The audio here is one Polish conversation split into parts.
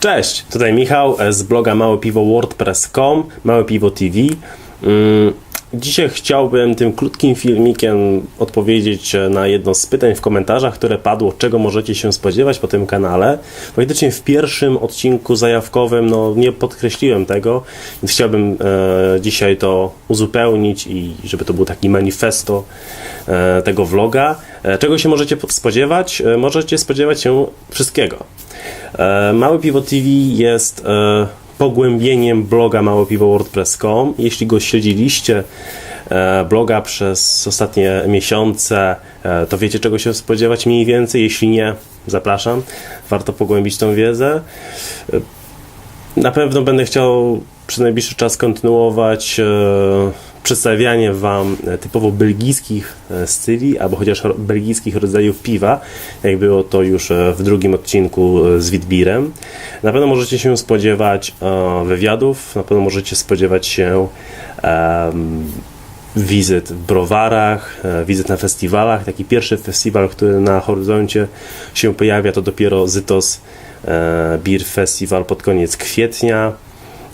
Cześć, tutaj Michał e, z bloga Małe Piwo WordPress.com, Małe Piwo TV. Mm, Dzisiaj chciałbym tym krótkim filmikiem odpowiedzieć e, na jedno z pytań w komentarzach, które padło, czego możecie się spodziewać po tym kanale. Faktycznie w pierwszym odcinku zajawkowym no, nie podkreśliłem tego, więc chciałbym e, dzisiaj to uzupełnić i żeby to był taki manifesto e, tego vloga. E, czego się możecie po- spodziewać? E, możecie spodziewać się wszystkiego. E, Małe Piwo TV jest e, pogłębieniem bloga małopiwo.wordpress.com. Jeśli go śledziliście e, bloga przez ostatnie miesiące, to wiecie czego się spodziewać mniej więcej. Jeśli nie, zapraszam. Warto pogłębić tą wiedzę. Na pewno będę chciał przez najbliższy czas kontynuować przedstawianie Wam e, typowo belgijskich e, styli, albo chociaż belgijskich rodzajów piwa, jak było to już e, w drugim odcinku z Witbirem. Na pewno możecie się spodziewać wywiadów, na pewno możecie spodziewać się wizyt w browarach, wizyt na festiwalach. Taki pierwszy festiwal, który na horyzoncie się pojawia, to dopiero Zytos Beer Festival pod koniec kwietnia.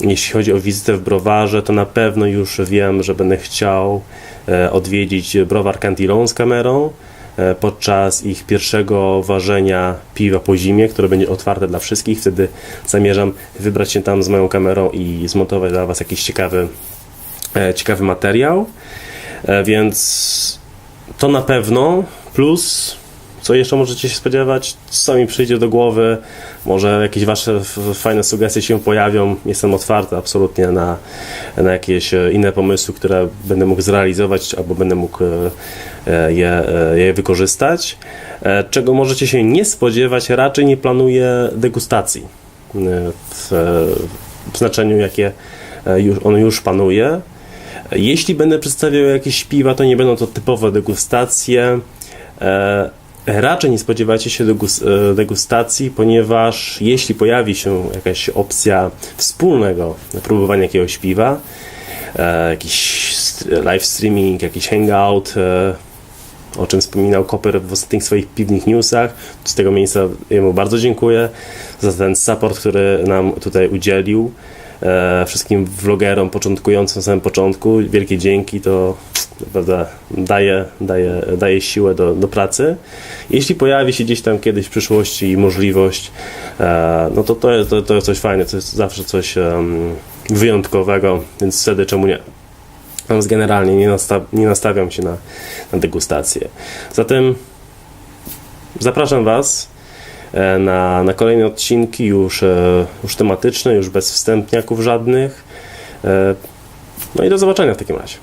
Jeśli chodzi o wizytę w browarze, to na pewno już wiem, że będę chciał e, odwiedzić browar Cantillon z kamerą e, podczas ich pierwszego ważenia piwa po zimie, które będzie otwarte dla wszystkich. Wtedy zamierzam wybrać się tam z moją kamerą i zmontować dla Was jakiś ciekawy, e, ciekawy materiał. Więc to na pewno. Plus, co jeszcze możecie się spodziewać? Co mi przyjdzie do głowy? Może jakieś Wasze fajne sugestie się pojawią. Jestem otwarty absolutnie na, na jakieś e, inne pomysły, które będę mógł zrealizować albo będę mógł e, e, je, je wykorzystać. Czego możecie się nie spodziewać? Raczej nie planuję degustacji w, w znaczeniu, jakie już, on już panuje. Jeśli będę przedstawiał jakieś piwa, to nie będą to typowe degustacje. Raczej nie spodziewajcie się e, degustacji, ponieważ jeśli pojawi się jakaś opcja wspólnego próbowania jakiegoś piwa, e, jakiś live streaming, jakiś hangout, e, o czym wspominał Koper w ostatnich swoich piwnych newsach. Z tego miejsca jemu bardzo dziękuję za ten support, który nam tutaj udzielił. Wszystkim vlogerom początkującym na samym początku. Wielkie dzięki, to naprawdę daje, daje, daje siłę do, do pracy. Jeśli pojawi się gdzieś tam kiedyś w przyszłości możliwość, e, no to to jest, to, to jest coś fajne, to jest zawsze coś wyjątkowego, więc wtedy czemu nie? Więc generalnie nie, nasta- nie nastawiam się na, na degustację. Zatem zapraszam Was e, na, na kolejne odcinki już, e, już tematyczne, już bez wstępniaków żadnych. No i do zobaczenia w takim razie.